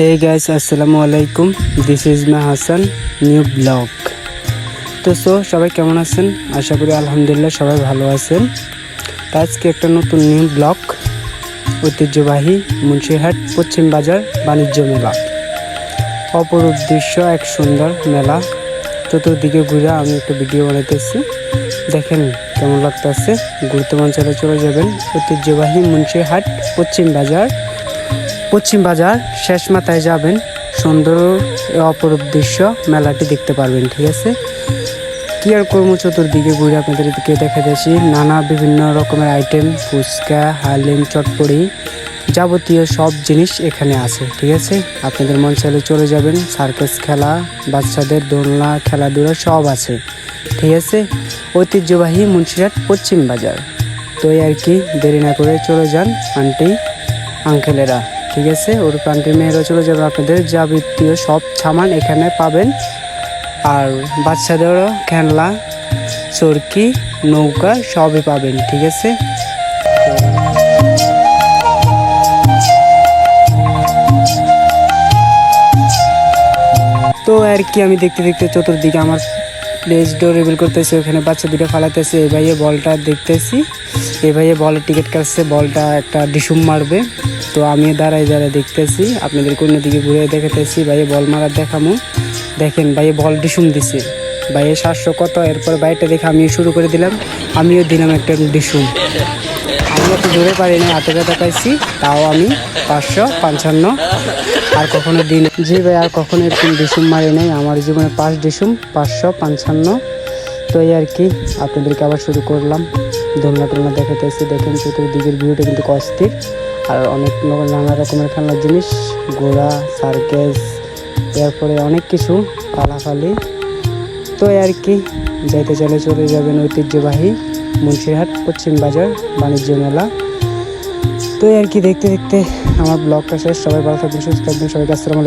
Hey guys, আসসালামু আলাইকুম this is মা হাসান নিউ ব্লগ তো সো সবাই কেমন আছেন? আশা করি আলহামদুলিল্লাহ সবাই ভালো আছেন। আজকে একটা নতুন নিউ ব্লগ ঐতিহ্যবাহী মুন্সিরহাট পশ্চিম বাজার বাণিজ্য মেলা। অপরূপ দৃশ্য এক সুন্দর মেলা। চতুর্দিকে ঘুরে আমি একটা ভিডিও বানাইতেছি। দেখেন কেমন লাগতেছে। গুরুত্বমান অঞ্চলে চলে যাবেন। ঐতিহ্যবাহী মুন্সিরহাট পশ্চিম বাজার পশ্চিম বাজার শেষ মাথায় যাবেন। সুন্দর অপরূপ দৃশ্য মেলাটি দেখতে পারবেন, ঠিক আছে? কি আর কর্ম চতুর্দিকে ঘুরে আপনাদেরকে দেখা যাচ্ছি নানা বিভিন্ন রকমের আইটেম ফুচকা, হালিম চটপড়ি যাবতীয় সব জিনিস এখানে আছে, ঠিক আছে? আপনাদের মন চাইলে চলে যাবেন সার্কাস খেলা, বাচ্চাদের দোলনা, খেলাধুলা সব আছে, ঠিক আছে? ঐতিহ্যবাহী মুন্সিরহাট পশ্চিম বাজার। তো আর কি, দেরি না করে চলে যান আন্টি আঙ্কেলেরা ঠিক আছে, ওর প্রান্তের মেয়েরা চলে যাবে আপনাদের যাবতীয় সব সামান এখানে পাবেন। আর বাচ্চাদেরও খেলনা, চরকি, নৌকা সবই পাবেন, ঠিক আছে? তো আর কি আমি দেখতে দেখতে চতুর্দিকে আমার প্লেস ডোর রিভিল করতেছি, ওখানে বাচ্চা দুটো ফালাতেছে। এই ভাইয়ে বলটা দেখতেছি। এই ভাইয়ে বল টিকিট কাটছে, বলটা একটা ডিসুম মারবে। তো আমি দাঁড়াই দাঁড়াই দেখতেছি আপনাদের দিকে ঘুরে দেখাতেছি, ভাইয়ে বল মারার দেখামো। দেখেন, ভাইয়ে বল ডিসুম দিছে। ভাইয়ে সাতশো কত, এরপর বাইরটা দেখে আমিও শুরু করে দিলাম, আমিও দিলাম একটা ডিসুম। আমি এত জোরে পারি না হাতে ব্যথা পাইছি, তাও আমি পাঁচশো পঞ্চান্ন। আর কখনো দিন জি ভাই, আর কখনো এরকম ডিসুম মারি নাই, আমার জীবনে পাঁচ ডিসুম, পাঁচশো পঞ্চান্ন। তো এই আর কি, আপনাদেরকে আবার শুরু করলাম। দোলনা টোলনা দেখাতেছি দেখেন চতুর্দিকের ভিউটা কিন্তু অস্থির। আর অনেক নানা রকমের খেলনার জিনিস, ঘোড়া, সার্কেস, এরপরে অনেক কিছু ফালাফালি তো আর কি। যাইতে চলে চলে যাবেন ঐতিহ্যবাহী মুন্সিরহাট, পশ্চিম বাজার, বাণিজ্য মেলা। তো আর কি দেখতে দেখতে আমার ব্লগটা শেষ। সবাই ভালো থাকবেন, সুস্থ থাকবেন। সবাইকে আসসালামু আলাইকুম।